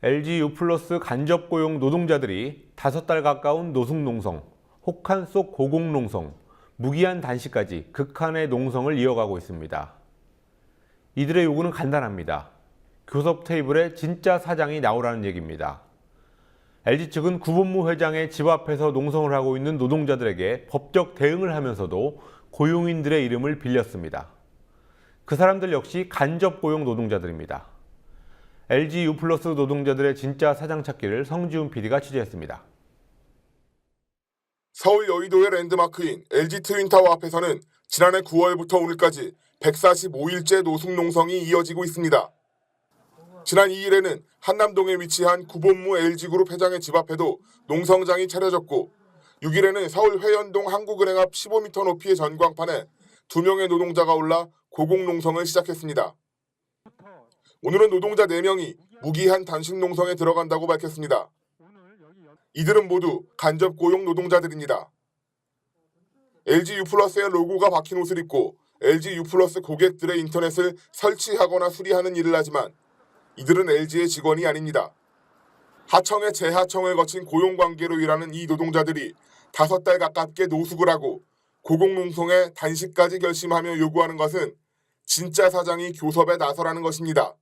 LG U+ 간접 고용 노동자들이 다섯 달 가까운 노숙 농성, 혹한 속 고공 농성, 무기한 단시까지 극한의 농성을 이어가고 있습니다. 이들의 요구는 간단합니다. 교섭 테이블에 진짜 사장이 나오라는 얘기입니다. LG 측은 구본무 회장의 집 앞에서 농성을 하고 있는 노동자들에게 법적 대응을 하면서도 고용인들의 이름을 빌렸습니다. 그 사람들 역시 간접 고용 노동자들입니다. LG U+ 노동자들의 진짜 사장 찾기를 성지훈 PD가 취재했습니다. 서울 여의도의 랜드마크인 LG 트윈타워 앞에서는 지난해 9월부터 오늘까지 145일째 노숙 농성이 이어지고 있습니다. 지난 2일에는 한남동에 위치한 구본무 LG그룹 회장의 집 앞에도 농성장이 차려졌고 6일에는 서울 회연동 한국은행 앞 15m 높이의 전광판에 두 명의 노동자가 올라 고공 농성을 시작했습니다. 오늘은 노동자 4명이 무기한 단식 농성에 들어간다고 밝혔습니다. 이들은 모두 간접 고용 노동자들입니다. LG U+의 로고가 박힌 옷을 입고 LG U+ 고객들의 인터넷을 설치하거나 수리하는 일을 하지만 이들은 LG의 직원이 아닙니다. 하청의 재하청을 거친 고용 관계로 일하는 이 노동자들이 다섯 달 가깝게 노숙을 하고 고공농성에 단식까지 결심하며 요구하는 것은 진짜 사장이 교섭에 나서라는 것입니다.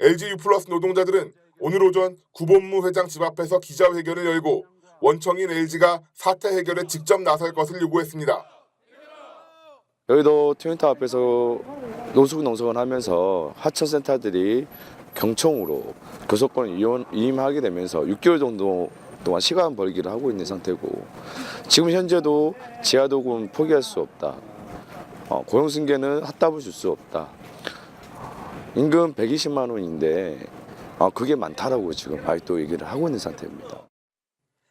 LG U+ 노동자들은 오늘 오전 구본무 회장 집 앞에서 기자회견을 열고 원청인 LG가 사태 해결에 직접 나설 것을 요구했습니다. 여의도 트윈타 앞에서 노숙 농성을 하면서 하천센터들이 경총으로 교섭권 이용, 이임하게 되면서 6개월 정도 동안 시간 벌기를 하고 있는 상태고 지금 현재도 지하도금 포기할 수 없다. 어, 고용 승계는 핫답을 줄 수 없다. 임금 120만 원인데 어, 그게 많다라고 지금 아직도 얘기를 하고 있는 상태입니다.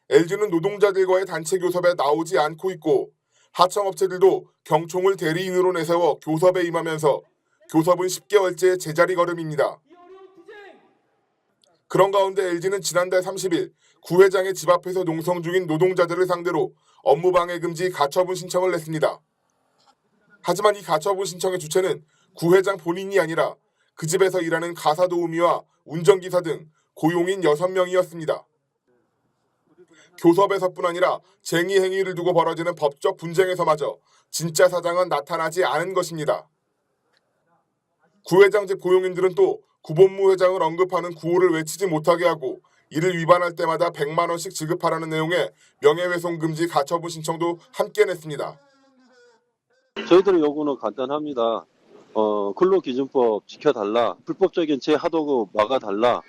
LG는 노동자들과의 단체 교섭에 나오지 않고 있고 하청업체들도 경총을 대리인으로 내세워 교섭에 임하면서 교섭은 10개월째 제자리 걸음입니다. 그런 가운데 LG는 지난달 30일 구 회장의 집 앞에서 농성 중인 노동자들을 상대로 업무방해 금지 가처분 신청을 냈습니다. 하지만 이 가처분 신청의 주체는 구 회장 본인이 아니라 그 집에서 일하는 가사 도우미와 운전기사 등 고용인 6명이었습니다. 교섭에서뿐 아니라 쟁의 행위를 두고 벌어지는 법적 분쟁에서마저 진짜 사장은 나타나지 않은 것입니다. 구 회장 집 고용인들은 또 구본무 회장을 언급하는 구호를 외치지 못하게 하고 이를 위반할 때마다 100만 원씩 지급하라는 내용의 명예훼손 금지 가처분 신청도 함께 냈습니다. 저희들의 요구는 간단합니다. 어, 근로기준법 지켜달라. 불법적인 재하도급 막아달라.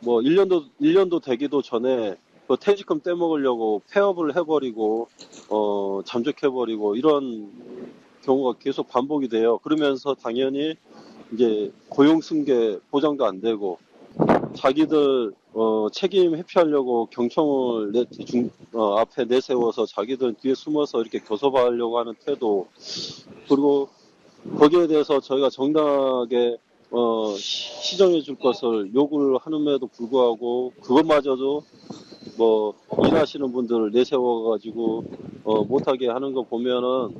뭐 1년도 1년도 되기도 전에 그 퇴직금 떼먹으려고 폐업을 해버리고 어, 잠적해버리고 이런 경우가 계속 반복이 돼요. 그러면서 당연히 이제 고용 승계 보장도 안 되고 자기들 어, 책임 회피하려고 경청을 내, 중, 어, 앞에 내세워서 자기들 뒤에 숨어서 이렇게 교섭하려고 하는 태도 그리고 거기에 대해서 저희가 정당하게 어, 시- 시정해 줄 것을 요구를 하는데도 불구하고 그것마저도 뭐 일하시는 분들을 내세워 가지고 어, 못하게 하는 거 보면은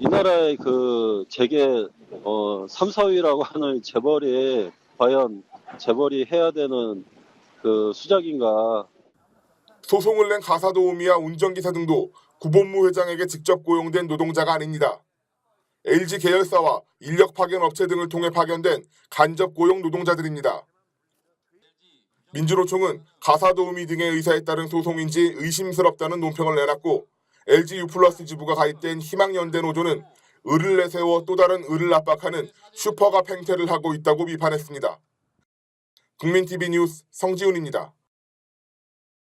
이 나라의 그 재계 어, 3, 4위라고 하는 재벌이 과연 재벌이 해야 되는 그 수작인가 소송을 낸 가사도우미와 운전기사 등도 구본무 회장에게 직접 고용된 노동자가 아닙니다. LG 계열사와 인력 파견 업체 등을 통해 파견된 간접 고용 노동자들입니다. 민주노총은 가사 도우미 등의 의사에 따른 소송인지 의심스럽다는 논평을 내놨고 LG U+ 지부가 가입된 희망연대 노조는 을을 내세워 또 다른 을을 압박하는 슈퍼갑 행태를 하고 있다고 비판했습니다. 국민TV 뉴스 성지훈입니다.